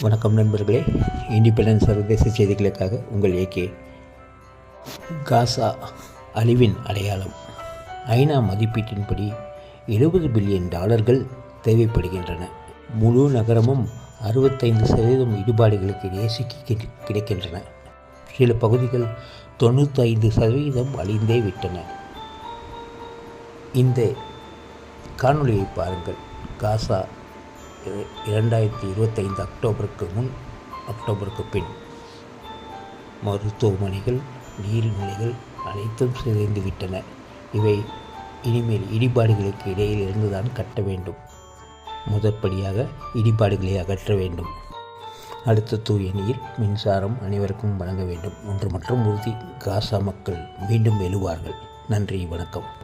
வணக்கம் நண்பர்களே இண்டிபெண்டன்ஸ் சர்வதேச செய்திகளுக்காக உங்கள் ஏகே காசா அழிவின் அடையாளம். ஐநா மதிப்பீட்டின்படி எழுபது பில்லியன் டாலர்கள் தேவைப்படுகின்றன. முழு நகரமும் அறுபத்தைந்து சதவீதம் இடிபாடுகளுக்கு இடையே சிக்கி கிடைக்கின்றன. சில பகுதிகள் தொண்ணூத்தைந்து சதவீதம் அழிந்தே விட்டன. இந்த காணொளியை பாருங்கள். காசா இரண்டாயிரத்தி இருபத்தைந்து அக்டோபருக்கு முன் அக்டோபருக்கு பின். மருத்துவமனைகள் நீர்நிலைகள் அனைத்தும் சிதைந்துவிட்டன. இவை இனிமேல் இடிபாடுகளுக்கு இடையில் இருந்துதான் கட்ட வேண்டும். முதற்படியாக இடிபாடுகளை அகற்ற வேண்டும். அடுத்த தூய நீர் மின்சாரம் அனைவருக்கும் வழங்க வேண்டும். ஒன்று மற்றும் உறுதி காசா மக்கள் மீண்டும் எழுவார்கள். நன்றி வணக்கம்.